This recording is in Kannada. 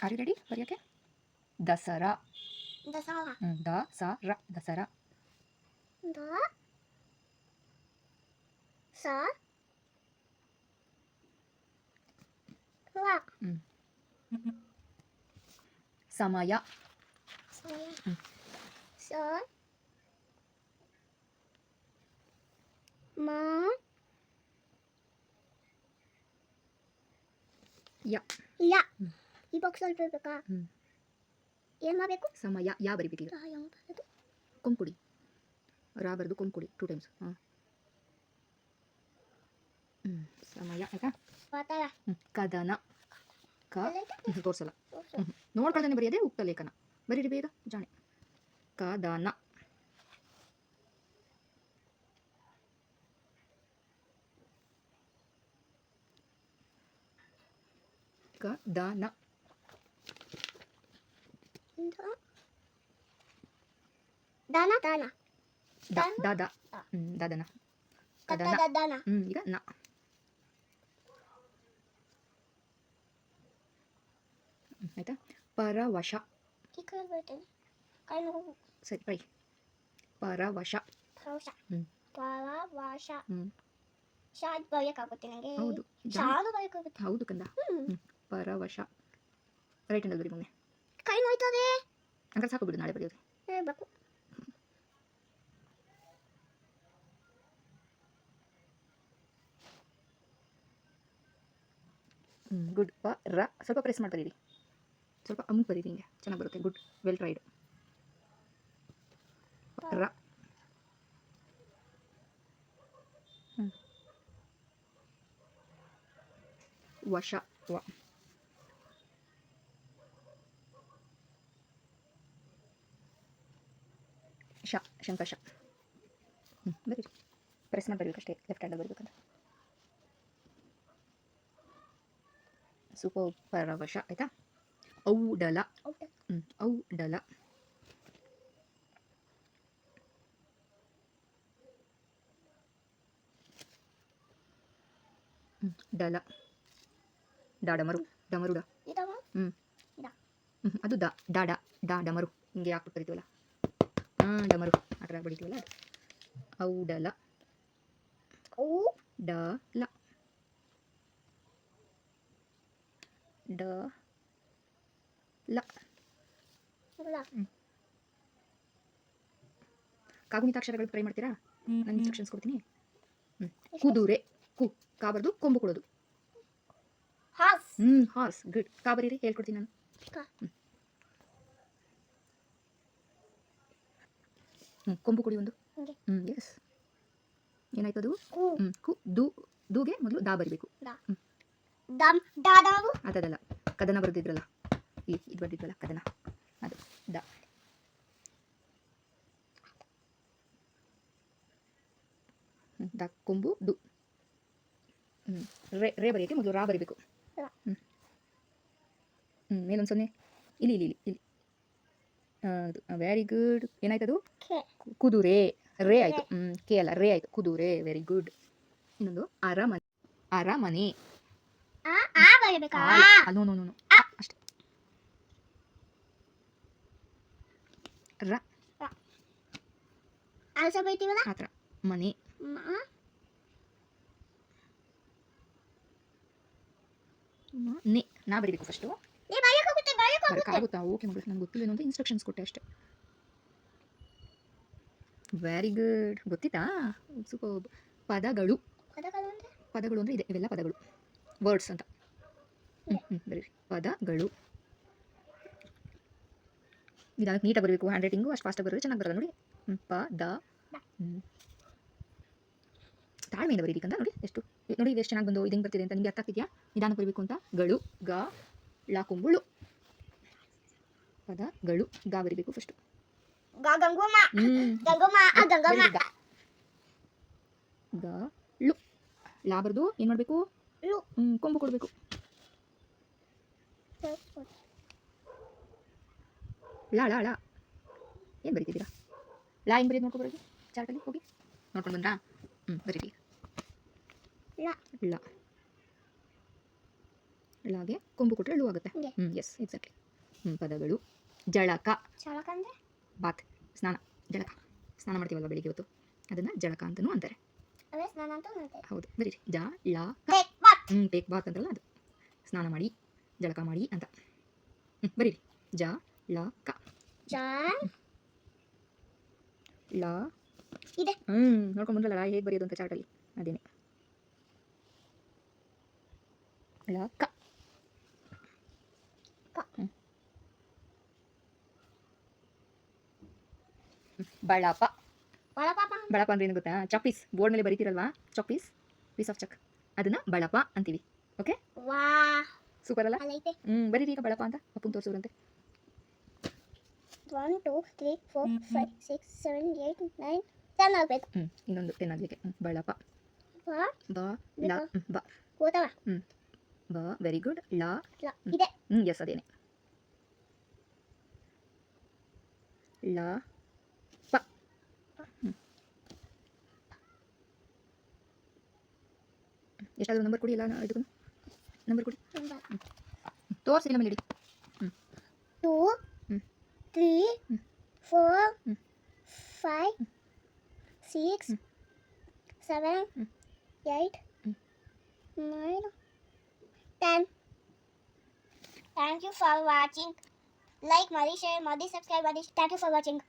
ಆರ್ ಯು ರೆಡಿ ಬರೆಯೋಕ್ಕೆ ದಸರಾ ದಸರಾ ಹ್ಞೂ ದ ಸ ರ ದಸರಾ ದ ಸ ರ ಸಮಯ ಸಮಯ ಹ್ಮ್. ಸ ಮ ಯ ಯ ಹ್ಮ್. ಈ ಬಾಕ್ಸ್ ಅಲ್ಲಿ ಬರಬೇಕಾ ಹ್ಮ್. ಏನು ಮಾಡಬೇಕು? ಸಮಯ ಯಾ ಬರಿಬೇಕೀಗ ಕೊಂಕುಡಿ ರಾ ಬರೆದು? ಕೊಂಕುಡಿ. ಟೂ ಟೈಮ್ಸ್ ಹಾಂ. ಹ್ಞೂ ಸಮಯ ಆಯ್ತಾ? ಹ್ಞೂ ಕದನ. ಕ ಹ್ಞೂ ತೋರಿಸಲ್ಲ. Oh, ನೋಡ್ಕೊಳ್ತಾನೆ ಬರೆಯದೆ ಉಕ್ತ ಲೇಖನ. ಬರೀರಿ ಬೇಗ ಜಾಣೆ. ಕದನ. ಕದನ. ದಾನ ದಾನ ದ ದ ದ ಹ್ಞೂ ದದನ ಕದನ ದಾನ ಹ್ಞೂ ಈಗ ನ ಹ್ಮ್, ಆಯ್ತಾ ಪರವಶ ಈ ಕಡೆ ಬರ್ತೇನೆ ಕೈ ನೋವು ಸರಿ ಬೈ ಪರವಶ ಪರವಶ ಹ್ಮ್. ಪರವಶ ಹ್ಮ್ ಶಾದ್ ಬರೆಯೋಕ್ಕಾಗುತ್ತೆ ನನಗೆ ಹೌದು ಶಾದು ಬರೆಯಕ್ಕಾಗುತ್ತೆ ಬರೆಯೋಕ್ಕಾಗುತ್ತೆ ಹೌದು ಕಂದ ಹ್ಮ್. ಪರವಶ ರೈಟ್ ಹ್ಯಾಂಡಲ್ ಬರಿ ಮೊನ್ನೆ ಕೈ ನೋಯ್ತದೆ ಹಂಗಾರೆ ಸಾಕು ಬಿಡು ನಾಳೆ ಬರೆಯೋದು ಹೇಳ್ಬೇಕು ಹ್ಞೂ ಗುಡ್ ಪ ರ ಸ್ವಲ್ಪ ಪ್ರೆಸ್ ಮಾಡಿ ಬರೀರಿ ಸ್ವಲ್ಪ ಅಮುಕ್ ಬರೀರಿ ಹಿಂಗೆ ಚೆನ್ನಾಗಿ ಬರುತ್ತೆ ಗುಡ್ ವೆಲ್ ಟ್ರೈಡ್ ರ ಹ್ಞೂ ವಶ ವ ಶ ಶಂಕಶ ಹ್ಞೂ ಬರೀ ಪ್ರೆಸ್ ಮಾಡಿ ಅಷ್ಟೇ ಲೆಫ್ಟ್ ಹ್ಯಾಂಡಲ್ಲಿ ಬರಬೇಕಂತ. ಸೂಪರ್ ಪರವಶ ಆಯಿತಾ? ಔಡಲ. ಡಲ ಹ್ಞೂ ಔಡಲ. ಹ್ಞೂ ಡಲ. ಡಾ ಡಮರು. ಡಮರು ಡಾ. ಹ್ಞೂ ಅದು ದ ಡಾ ಡಾ ಡಮರು. ಹಿಂಗೆ ಹಾಕ್ಬಿಟ್ಟು ಕರಿತೀವಲ್ಲ. ಡಮರು ಆ ಥರ ಬಡಿತೀವಲ್ಲ ಅದು? ಔಡಲ. ಔ ಲ ಡ ಲ. ಕಾಗುಣಿತಾಕ್ಷರಗಳು ಟ್ರೈ ಮಾಡ್ತೀರಾ? ನಾನು ಇನ್ಸ್ಟ್ರಕ್ಷನ್ಸ್ ಕೊಡ್ತೀನಿ. ಕುದುರೆ ಕು ಕಾಬರ್ದು ಕೊಂಬು ಕೊಡೋದು. ಹಾಸ್. ಹ್ಞೂ ಹಾಸ್. ಗುಡ್ ಕಾ ಬರೀರಿ ಹೇಳ್ಕೊಡ್ತೀನಿ ನಾನು. ಹ್ಞೂ ಕೊಂಬು ಕುಡಿ ಒಂದು. ಹ್ಞೂ ಎಸ್ ಏನಾಯ್ತು ಅದು ಕು. ಹ್ಞೂ ಕು ದು ದೂಗೆ ಮೊದಲು ದಾ ಬರಿಬೇಕು. ಅದಲ್ಲ ಕದನ ಬರೆದಿದ್ರಲ್ಲ. ಈ ಇದು ಬರೆದಿದ್ರಲ್ಲ ಕದನ. ಅದು ದ. ದ ಕೊಂಬು ದು. ಹ್ಞೂ ರೇ ರೇ ಬರೆಯೋಕ್ಕೆ ಮೊದಲು ರಾ ಬರಿಬೇಕು. ಹ್ಞೂ ಮೇಲೊಂದು ಸೊನ್ನೆ ಇಲ್ಲಿ ಇಲ್ಲಿ ಇಲ್ಲಿ ಇಲ್ಲಿ. ವೆರಿ ಗುಡ್ ಏನಾಯ್ತದು? ಅದು ಕುದುರೆ. ರೇ ಆಯ್ತು. ಹ್ಮ್ ಕೆ ಅಲ್ಲ ರೇ ಆಯ್ತು. ಕುದುರೆ ವೆರಿ ಗುಡ್ ಇನ್ನೊಂದು ಅರಮನೆ. ಅರಮನೆ. ನೋ ನೋ ನೋ ಅಷ್ಟೇ. ರ. ಮನೆ. ನೆ. ನಾ ಬರೀಬೇಕು ಫಸ್ಟು ಬರೋಕ್ಕಾಗುತ್ತಾ ಓಕೆ ಮಗಳು ನಂಗೆ ಗೊತ್ತಿಲ್ಲ. ಅಂತ ಇನ್ಸ್ಟ್ರಕ್ಷನ್ಸ್ ಕೊಟ್ಟೆ ಅಷ್ಟೇ. Very good ಗೊತ್ತಿತ್ತಾ? ಸೂಪರ್ ಪದಗಳು. ಪದಗಳು ಅಂದ್ರೆ? ಇದೆ. ಇವೆಲ್ಲ ಪದಗಳು. ವರ್ಡ್ಸ್ ಅಂತ. ಹ್ಞೂ ಹ್ಞೂ ಬರೀರಿ ಪದಗಳು. ನಿಧಾನಕ್ಕೆ ನೀಟಾಗಿ ಬರಬೇಕು. ಹ್ಯಾಂಡ್ ರೈಟಿಂಗು ಅಷ್ಟು ಫಾಸ್ಟಾಗಿ ಬರೋದು ಚೆನ್ನಾಗಿ ಬರಲ್ಲ ನೋಡಿ. ಪ ದ ತಾಳ್ಮೆಯಿಂದ ಬರೀರಿ ಕಂದ ನೋಡಿ. ಎಷ್ಟು. ನೋಡಿ ಎಷ್ಟು ಚೆನ್ನಾಗಿ ಬಂದು ಇದು ಹೆಂಗೆ ಬರ್ತಿದೆ ಅಂತ ನಿಮಗೆ ಅರ್ಥ ಆಗ್ತಿದೆಯಾ? ನಿಧಾನ ಬರಬೇಕು ಅಂತ. ಗಳು ಗ ಳ ಕೊಂಬುಳು ಪದಗಳು ಗಾ ಬರಿಬೇಕು ಫಸ್ಟು ಲಾಬರ್ದು ಏನ್ ಮಾಡ್ಬೇಕು ಲಾ ಬರ್ದು ಏನು ಮಾಡಬೇಕು. ಕೊಂಬು ಕೊಡಬೇಕು. ಲಾ ಲಾ ಲಾ ಏನು ಬರೀತಿದ್ದೀರಾ? ಲಾ ಹೆಂಗೆ ಬರೀದು ನೋಡ್ಕೊಬರೋದು? ಚಾರ್ಟಲ್ಲಿ ಹೋಗಿ. ನೋಡ್ಕೊಂಡು ಬಂದ್ರಾ? ಹ್ಮ್ ಬರೀರಿ ಲಾಗೆ ಲ ಕೊಂಬು ಕೊಟ್ಟರೆ ಲೂ ಆಗುತ್ತೆ. ಹ್ಞೂ ಎಸ್ ಎಕ್ಸಾಕ್ಟ್ಲಿ ಹ್ಞೂ ಪದಗಳು ಜಳಕ. ಜಳಕ ಅಂದ್ರೆ? ಬಾತ್. ಸ್ನಾನ. ಜಳಕ. ಸ್ನಾನ ಮಾಡ್ತೀವಲ್ವ ಬೆಳಿಗ್ಗೆ ಹೊತ್ತು? ಅದನ್ನು ಜಳಕ ಅಂತಲೂ ಅಂತಾರೆ. ಹೌದು. ಬರೀರಿ. ಜ ಬಾತ್ ಹ್ಞೂ ಟೇಕ್ ಬಾತ್ ಅಂತಲ್ಲ ಅದು. ಸ್ನಾನ ಮಾಡಿ ಜಳಕ ಮಾಡಿ ಅಂತ. ಹ್ಞೂ ಬರೀರಿ. ಜ ಳ ಕ. ಳ. ಇದೆ. ಹ್ಞೂ ನೋಡ್ಕೊಂಡು ಬಂದ್ರಲ್ಲ ಹೇಗೆ ಬರೆಯೋದು ಅಂತ ಚಾರ್ಟಲ್ಲಿ ಅದೇನೆ. ಳ ಕ. ಹ್ಮ್. ಬಳಪ. ಬಳಪಾಪ ಬಳಪ ಅಂದ್ರೆ ಏನು ಗೊತ್ತಾ? ಚಾಪೀಸ್ ಬೋರ್ಡ್ ಮೇಲೆ ಬರೀತಿರಲ್ವಾ? Chalk piece piece of chalk ಅದನ್ನ ಬಳಪ ಅಂತೀವಿ. ಓಕೆ ಸೂಪರ್ ಅಲ್ಲ? ಹ್ಮ್ ಬರೀರಿ ಈಗ ಬಳಪ ಅಂತ. ಅಪ್ಪನ್ ತೋರಿಸೋರಂತೆ. One two three four five six seven eight nine ten ಆಗಬೇಕು. ಹ್ಮ್ ಇನ್ನೊಂದು ಟೆನ್ ಆಗ್ಲಿಕ್ಕೆ. ಬಳಪ. ಬ. ಲ ಹ್ಮ್, ಓದವ ಕೂತವ. ಬ ವೆರಿ ಗುಡ್ ಲ ಲ ಇದೆ. ಹ್ಮ್ ಎಸ್ ಅದೇನೆ. ಲ ಪ ಹ್ಮ್. ಎಷ್ಟಾದ್ರೂ ನಂಬರ್ ಕೊಡಿ ಎಲ್ಲ ಇದಕ್ಕೂ ನಂಬರ್ ಕೊಡಿ ತೋರಿಸಿಲ್ಲ ಮೇಲೆ ಇಡಿ two hmm. Three hmm. Four hmm. Five six hmm. Seven hmm. Eight hmm. Nine ten thank you for watching like ಮಾಡಿ ಶೇರ್ ಮಾಡಿ ಸಬ್ಸ್ಕ್ರೈಬ್ ಮಾಡಿ ಥ್ಯಾಂಕ್ ಯು ಫಾರ್ ವಾಚಿಂಗ್